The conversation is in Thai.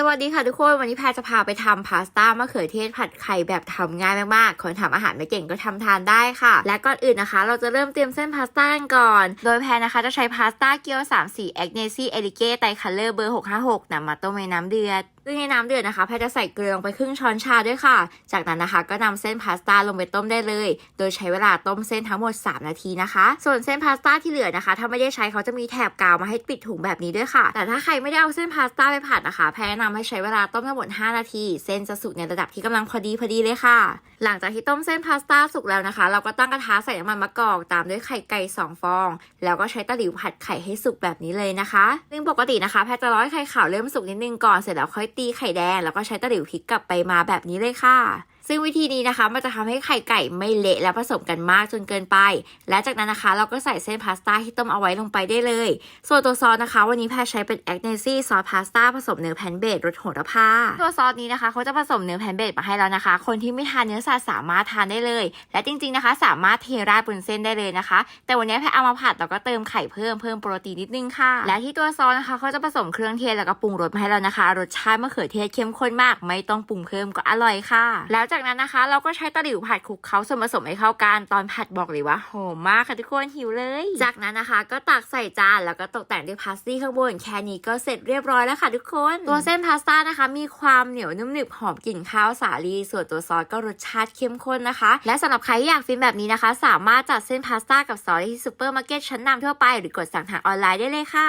สวัสดีค่ะทุกคน วันนี้แพรจะพาไปทำพาสต้ามะเขือเทศผัดไข่แบบทำง่ายมากๆ คนทำอาหารไม่เก่งก็ทำทานได้ค่ะ และก่อนอื่นนะคะ เราจะเริ่มเตรียมเส้นพาสต้ากันก่อน โดยแพรนะคะจะใช้พาสต้าเกี๊ยว3สีแอคเนซี่เอลิเก้ไตคัลเลอร์เบอร์ 656นำมาต้มในน้ำเดือด ซึ่งในน้ำเดือดนะคะแพรจะใส่เกลือลงไปครึ่งช้อนชาด้วยค่ะ จากนั้นนะคะก็นำเส้นพาสต้าลงไปต้มได้เลย โดยใช้เวลาต้มเส้นทั้งหมด 3 นาทีนะคะ ส่วนเส้นพาสต้าที่เหลือนะคะ ถ้าไม่ได้ใช้เขาจะมีแถบกาวมาให้ปิดถุงแบบนี้ด้วยค่ะ แต่ถ้าใครไม่ได้เอาเส้นพาสต้าไปผัดนะคะ แพรแนะนำให้ใช้เวลาต้มทั้งหมด 5 นาที เส้นจะสุกในระดับที่กำลังพอดีพอดีเลยค่ะ หลังจากที่ต้มเส้นพาสต้าสุกแล้วนะคะ เราก็ตั้งกระทะใส่น้ำมันมะกอกตามด้วยไข่ไก่2ฟอง แล้วก็ใช้ตะหลิวผัดไข่ให้สุกแบบนี้เลยนะคะซึ่งปกตินะคะแพรจะร้อยไข่ขาวเริ่มสุกนิดนึงก่อนเสร็จแล้วค่อยตีไข่แดง แล้วก็ใช้ตะหลิวพลิกกลับไปมาแบบนี้เลยค่ะ ซึ่งวิธีนี้นะคะ มันจะทำให้ไข่ไก่ไม่เละและผสมกันมากจนเกินไป และจากนั้นนะคะ เราก็ใส่เส้นพาสต้าที่ต้มเอาไว้ลงไปได้เลย ส่วนตัวซอสนะคะ วันนี้แพรใช้เป็นแอคเนซี่ซอสพาสต้าผสมเนื้อแพนเบดรสโหระพาตัวซอสนี้นะคะเขาจะผสมเนื้อแพนเบดมาให้แล้วนะคะ คนที่ไม่ทานเนื้อสัตว์สามารถทานได้เลย และจริงๆนะคะ สามารถเทราดบนเส้นได้เลยนะคะ แต่วันนี้แพรเอามาผัดแล้วก็เติมไข่เพิ่มเพิ่มโปรตีนนิดนึงค่ะ และที่ตัวซอสนะคะเขาจะผสมเครื่องเทศแล้วก็ปรุงรสมาให้แล้วนะคะ รสชาติมะเขือเทศเข้มข้นมาก ไม่ต้องปรุงเพิ่มก็อร่อยค่ะ แล้วจากจากนั้นนะคะ เราก็ใช้ตะหลิวผัดคลุกเคล้าส่วนผสมให้เข้ากันตอนผัดบอกเลยว่าหอมมากค่ะทุกคนหิวเลย จากนั้นนะคะ ก็ตักใส่จานแล้วก็ตกแต่งด้วยพาสตี้ข้างบนแค่นี้ก็เสร็จเรียบร้อยแล้วค่ะทุกคนตัวเส้นพาสต้านะคะ มีความเหนียวนุ่มหนึบหอมกลิ่นข้าวสาลี ส่วนตัวซอสก็รสชาติเข้มข้นนะคะ และสำหรับใครอยากฟินแบบนี้นะคะ สามารถจัดเส้นพาสต้ากับซอสที่ซูเปอร์มาร์เก็ตชั้นนำทั่วไป หรือกดสั่งทางออนไลน์ได้เลยค่ะ